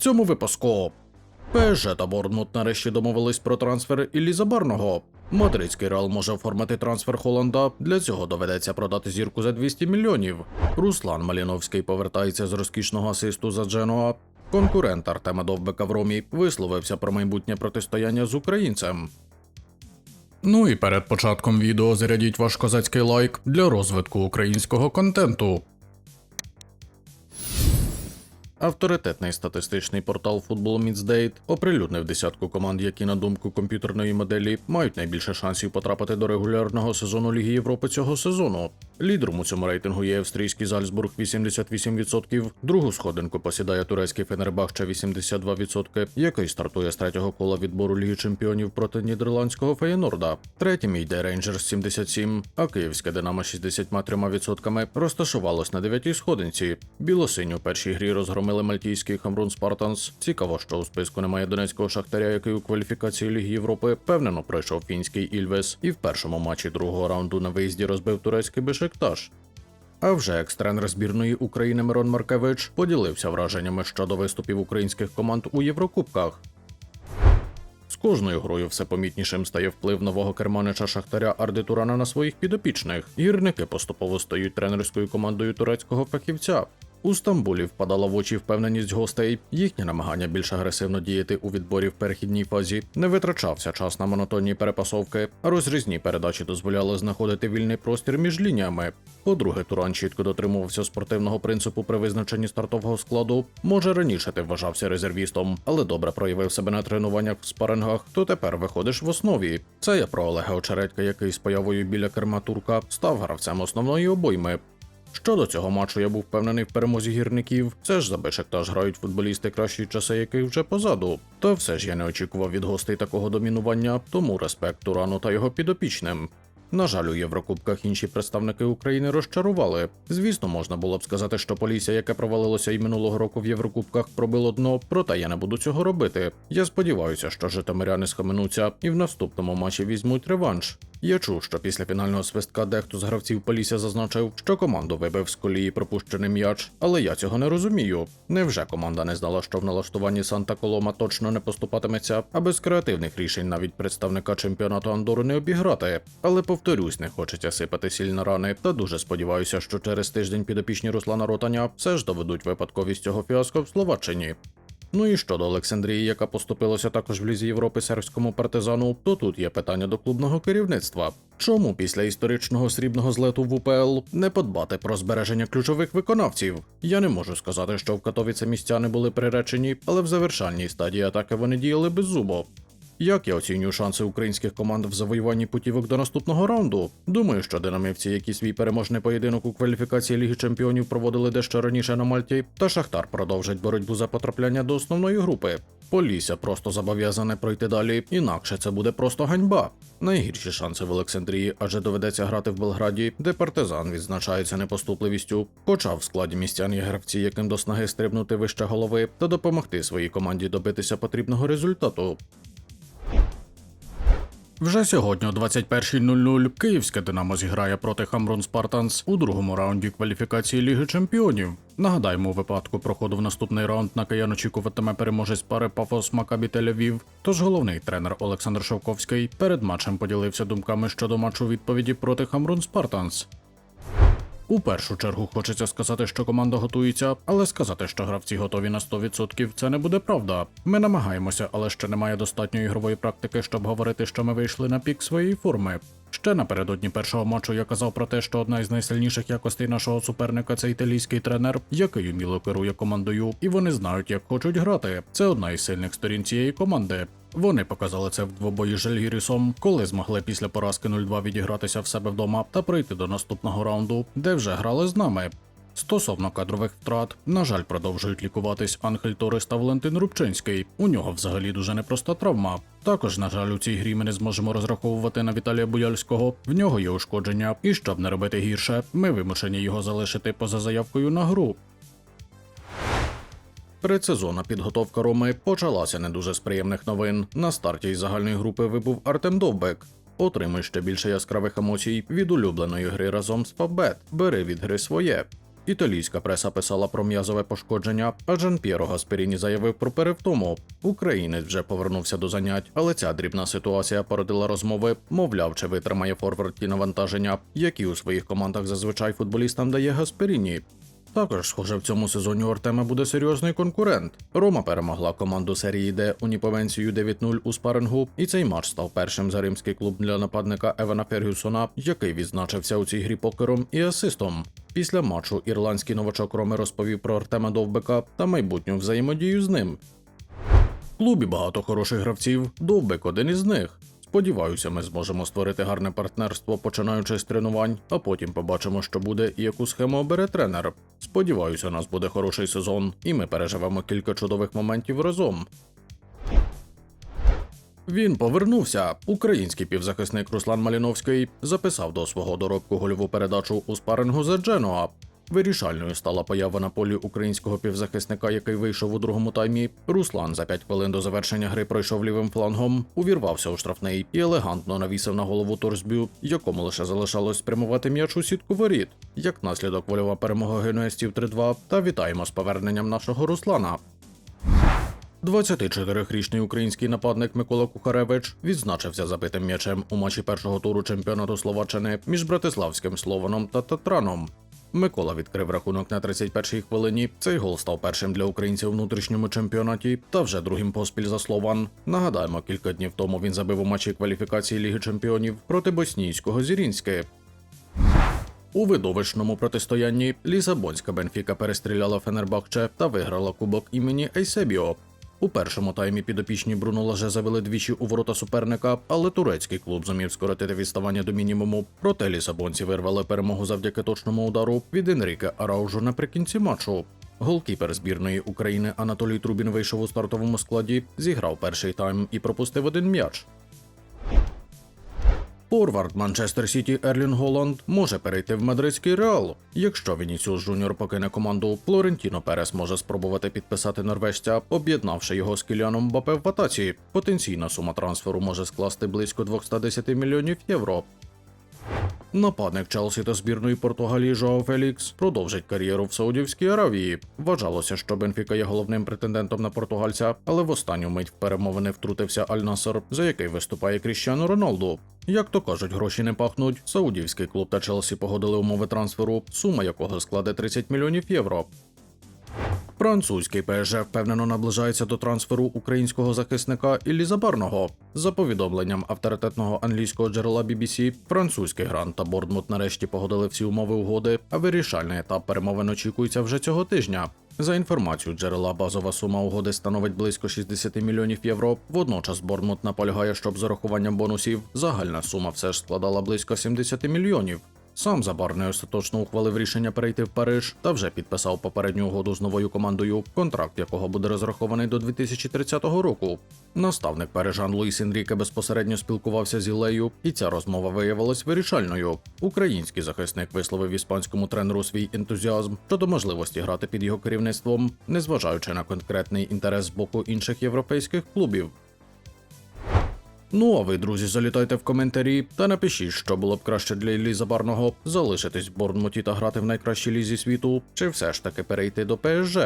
цьому випуску. ПСЖ та Борнмут нарешті домовились про трансфер Іллі Забарного. Мадридський Реал може оформити трансфер Холланда. Для цього доведеться продати зірку за 200 мільйонів. Руслан Маліновський повертається з розкішного асисту за Дженуа. Конкурент Артема Довбека в Ромі висловився про майбутнє протистояння з українцем. Ну і перед початком відео зарядіть ваш козацький лайк для розвитку українського контенту. Авторитетний статистичний портал Football Meets оприлюднив десятку команд, які, на думку комп'ютерної моделі, мають найбільше шансів потрапити до регулярного сезону Ліги Європи цього сезону. Лідером у цьому рейтингу є австрійський Зальцбург 88%, другу сходинку посідає турецький Фенербахче 82%, який стартує з третього кола відбору Ліги Чемпіонів проти нідерландського Феєнорда. Третім йде Рейнджерс 77%, а київське Динамо 63% розташувалось на дев'ятій сходинці. Білосиню у першій грі розгромили мальтійський Хамрун Спартанс. Цікаво, що у списку немає донецького шахтаря, який у кваліфікації Ліги Європи впевнено пройшов фінський Ільвес і в першому матчі другого раунду на виїзді розбив турецький Бешикташ. А вже екс-тренер збірної України Мирон Маркевич поділився враженнями щодо виступів українських команд у Єврокубках. З кожною грою все помітнішим стає вплив нового керманича Шахтаря Арди Турана на своїх підопічних. Гірники поступово стають тренерською командою турецького фахівця. У Стамбулі впадала в очі впевненість гостей. Їхнє намагання більш агресивно діяти у відборі в перехідній фазі не витрачався час на монотонні перепасовки, а розрізні передачі дозволяли знаходити вільний простір між лініями. По-друге, Туран чітко дотримувався спортивного принципу при визначенні стартового складу. Може, раніше ти вважався резервістом, але добре проявив себе на тренуваннях в спарингах, то тепер виходиш в основі. Це я про Олега Очередька, який з появою біля керма турка став гравцем основної обойми. Щодо цього матчу я був впевнений в перемозі гірників. Це ж за Бешектаж грають футболісти кращі часи, яких вже позаду. Та все ж я не очікував від гостей такого домінування, тому респект Турану та його підопічним. На жаль, у Єврокубках інші представники України розчарували. Звісно, можна було б сказати, що Полісся, яке провалилося і минулого року в Єврокубках, пробило дно, проте я не буду цього робити. Я сподіваюся, що житомиряни схаменуться і в наступному матчі візьмуть реванш. Я чув, що після фінального свистка дехто з гравців Полісся зазначив, що команду вибив з колії пропущений м'яч, але я цього не розумію. Невже команда не знала, що в налаштуванні Санта Колома точно не поступатиметься, а без креативних рішень навіть представника чемпіонату Андору не обіграти. Але повторюсь, не хочеться сипати сіль на рани, та дуже сподіваюся, що через тиждень підопічні Руслана Ротаня все ж доведуть випадковість цього фіаско в Словаччині. Ну і щодо Олександрії, яка поступилася також в Лізі Європи сербському партизану, то тут є питання до клубного керівництва. Чому після історичного срібного злету в УПЛ не подбати про збереження ключових виконавців? Я не можу сказати, що в Катовіце місця не були приречені, але в завершальній стадії атаки вони діяли беззубо. Як я оцінюю шанси українських команд в завоюванні путівок до наступного раунду? Думаю, що динамівці, які свій переможний поєдинок у кваліфікації Ліги Чемпіонів проводили дещо раніше на Мальті, та Шахтар продовжать боротьбу за потрапляння до основної групи. Полісся просто зобов'язане пройти далі, інакше це буде просто ганьба. Найгірші шанси в Олександрії, адже доведеться грати в Белграді, де партизан відзначається непоступливістю. Хоча в складі містян є гравці, яким до снаги стрибнути вище голови та допомогти своїй команді добитися потрібного результату. Вже сьогодні о 21.00 київське Динамо зіграє проти Хамрон Спартанс у другому раунді кваліфікації Ліги Чемпіонів. Нагадаємо, у випадку проходу в наступний раунд на киян очікуватиме переможець пари Пафос Макабі Тель-Авів. Тож головний тренер Олександр Шовковський перед матчем поділився думками щодо матчу відповіді проти Хамрун Спартанс. У першу чергу хочеться сказати, що команда готується, але сказати, що гравці готові на 100% це не буде правда. Ми намагаємося, але ще немає достатньої ігрової практики, щоб говорити, що ми вийшли на пік своєї форми. Ще напередодні першого матчу я казав про те, що одна із найсильніших якостей нашого суперника це італійський тренер, який уміло керує командою, і вони знають, як хочуть грати. Це одна із сильних сторін цієї команди. Вони показали це в двобої з Жальгірісом, коли змогли після поразки 0-2 відігратися в себе вдома та прийти до наступного раунду, де вже грали з нами. Стосовно кадрових втрат, на жаль, продовжують лікуватись Анхель Торис та Валентин Рубчинський. У нього взагалі дуже непроста травма. Також, на жаль, у цій грі ми не зможемо розраховувати на Віталія Буяльського. В нього є ушкодження, і щоб не робити гірше, ми вимушені його залишити поза заявкою на гру. Предсезонна підготовка Роми почалася не дуже з приємних новин. На старті із загальної групи вибув Артем Довбек. Отримуй ще більше яскравих емоцій від улюбленої гри разом з Фабет. Бери від гри своє. Італійська преса писала про м'язове пошкодження, а Жан П'єро Гасперіні заявив про перевтому. Українець вже повернувся до занять, але ця дрібна ситуація породила розмови, мовляв, чи витримає форвард ті навантаження, які у своїх командах зазвичай футболістам дає Гасперіні. Також, схоже, в цьому сезоні у Артема буде серйозний конкурент. Рома перемогла команду серії Д у Ніповенцію 9-0 у спарингу, і цей матч став першим за римський клуб для нападника Евана Фергюсона, який відзначився у цій грі покером і асистом. Після матчу ірландський новачок Роми розповів про Артема Довбека та майбутню взаємодію з ним. В клубі багато хороших гравців, Довбек один із них. Сподіваюся, ми зможемо створити гарне партнерство, починаючи з тренувань, а потім побачимо, що буде і яку схему обере тренер. Сподіваюся, у нас буде хороший сезон, і ми переживемо кілька чудових моментів разом. Він повернувся. Український півзахисник Руслан Маліновський записав до свого доробку гольову передачу у спарингу за Дженуа. Вирішальною стала поява на полі українського півзахисника, який вийшов у другому таймі. Руслан за 5 хвилин до завершення гри пройшов лівим флангом, увірвався у штрафний і елегантно навісив на голову Торсбю, якому лише залишалось спрямувати м'яч у сітку воріт. Як наслідок вольова перемога генуестів 3-2 та вітаємо з поверненням нашого Руслана. 24-річний український нападник Микола Кухаревич відзначився забитим м'ячем у матчі першого туру чемпіонату Словаччини між братиславським Слованом та Татраном. Микола відкрив рахунок на 31-й хвилині. Цей гол став першим для українців у внутрішньому чемпіонаті та вже другим поспіль за Слован. Нагадаємо, кілька днів тому він забив у матчі кваліфікації Ліги Чемпіонів проти боснійського Зірінське. У видовищному протистоянні Лісабонська Бенфіка перестріляла Фенербахче та виграла кубок імені Ейсебіо. У першому таймі підопічні Бруно Лаже завели двічі у ворота суперника, але турецький клуб зумів скоротити відставання до мінімуму. Проте лісабонці вирвали перемогу завдяки точному удару від Енріке Араужу наприкінці матчу. Голкіпер збірної України Анатолій Трубін вийшов у стартовому складі, зіграв перший тайм і пропустив один м'яч. Форвард Манчестер Сіті Ерлін Голланд може перейти в мадридський реал. Якщо Вінісіус Жуніор покине команду, Флорентіно Перес може спробувати підписати норвежця, об'єднавши його з Кіліаном Бапе в атаці. Потенційна сума трансферу може скласти близько 210 мільйонів євро. Нападник Челсі та збірної Португалії Жоао Фелікс продовжить кар'єру в Саудівській Аравії. Вважалося, що Бенфіка є головним претендентом на португальця, але в останню мить в перемовини втрутився Аль-Насар, за який виступає Кріщану Роналду. Як то кажуть, гроші не пахнуть. Саудівський клуб та Челсі погодили умови трансферу, сума якого складе 30 мільйонів євро. Французький ПСЖ впевнено наближається до трансферу українського захисника Іллі Забарного. За повідомленням авторитетного англійського джерела BBC, французький грант та Бордмут нарешті погодили всі умови угоди, а вирішальний етап перемовин очікується вже цього тижня. За інформацією джерела, базова сума угоди становить близько 60 мільйонів євро. Водночас Бордмут наполягає, щоб з урахуванням бонусів загальна сума все ж складала близько 70 мільйонів. Сам Забарний остаточно ухвалив рішення перейти в Париж та вже підписав попередню угоду з новою командою, контракт якого буде розрахований до 2030 року. Наставник парижан Луїс Енріке безпосередньо спілкувався з Ілею, і ця розмова виявилась вирішальною. Український захисник висловив іспанському тренеру свій ентузіазм щодо можливості грати під його керівництвом, незважаючи на конкретний інтерес з боку інших європейських клубів. Ну а ви, друзі, залітайте в коментарі та напишіть, що було б краще для Іллі Забарного залишитись в Борнмуті та грати в найкращій лізі світу, чи все ж таки перейти до ПСЖ.